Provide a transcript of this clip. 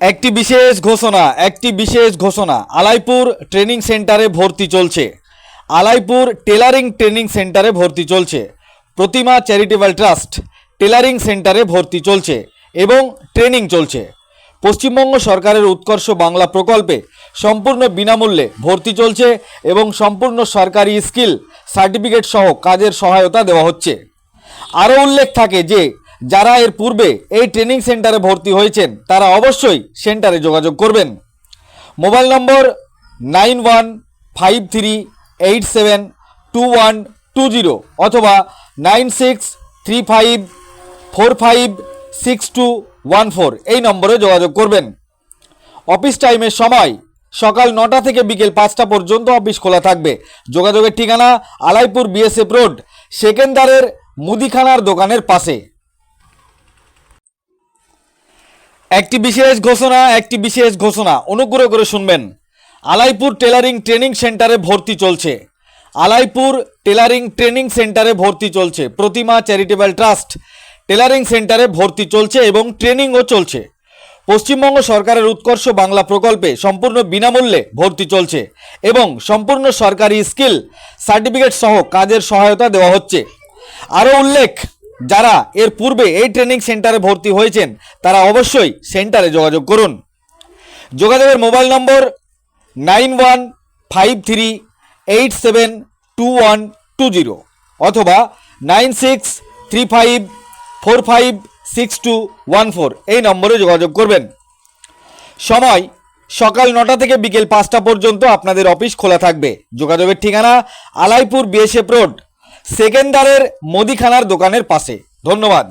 একটি বিশেষ ঘোষণা, একটি বিশেষ ঘোষণা, আলাইপুর ট্রেনিং সেন্টারে ভর্তি চলছে। আলাইপুর টেলারিং ট্রেনিং সেন্টারে ভর্তি চলছে। প্রতিমা চ্যারিটেবল ট্রাস্ট টেলারিং সেন্টারে ভর্তি চলছে এবং ট্রেনিং চলছে। পশ্চিমবঙ্গ সরকারের উৎকর্ষ বাংলা প্রকল্পে সম্পূর্ণ বিনামূল্যে ভর্তি চলছে এবং সম্পূর্ণ সরকারি স্কিল, সার্টিফিকেট সহ কাজের সহায়তা দেওয়া হচ্ছে। আরও উল্লেখ থাকে যে যারা এর পূর্বে এই ট্রেনিং সেন্টারে ভর্তি হয়েছেন, তারা অবশ্যই সেন্টারে যোগাযোগ করবেন। Mobile number nine one five three eight seven two one two zero অথবা nine six three five four five six two one four এই নম্বরে যোগাযোগ করবেন। অফিস টাইমের সময় সকাল নটা থেকে বিকেল পাঁচটা পর্যন্ত অফিস খোলা থাকবে। যোগাযোগের ঠিকানা আলাইপুর বিএসএফ রোড সেকেন্দারের মুদিখানার দোকানের পাশে। একটি বিশেষ ঘোষণা, একটি বিশেষ ঘোষণা। অনুগ্রহ করে শুনবেন। আলাইপুর টেলারিং ট্রেনিং সেন্টারে ভর্তি চলছে। আলাইপুর টেলারিং ট্রেনিং সেন্টারে ভর্তি চলছে। প্রতিমা চ্যারিটেবল ট্রাস্ট টেলারিং সেন্টারে ভর্তি চলছে এবং ট্রেনিংও চলছে। পশ্চিমবঙ্গ সরকারের উৎকর্ষ বাংলা প্রকল্পে সম্পূর্ণ বিনামূল্যে ভর্তি চলছে এবং সম্পূর্ণ সরকারি স্কিল সার্টিফিকেট সহ কাজের সহায়তা দেওয়া হচ্ছে। আরও উল্লেখ যারা এর পূর্বে এই ট্রেনিং সেন্টারে ভর্তি হয়েছেন, তারা অবশ্যই সেন্টারে যোগাযোগ করুন। যোগাযোগের mobile number nine one five three eight seven two one two zero অথবা nine six three five four five six two one four এই নম্বরে যোগাযোগ করবেন। সময় সকাল নটা থেকে বিকেল পাঁচটা পর্যন্ত আপনাদের অফিস খোলা থাকবে। যোগাযোগের ঠিকানা আলাইপুর বিএসএফ রোড সেকেন্দারের মুদিখানার দোকানের পাশে। ধন্যবাদ।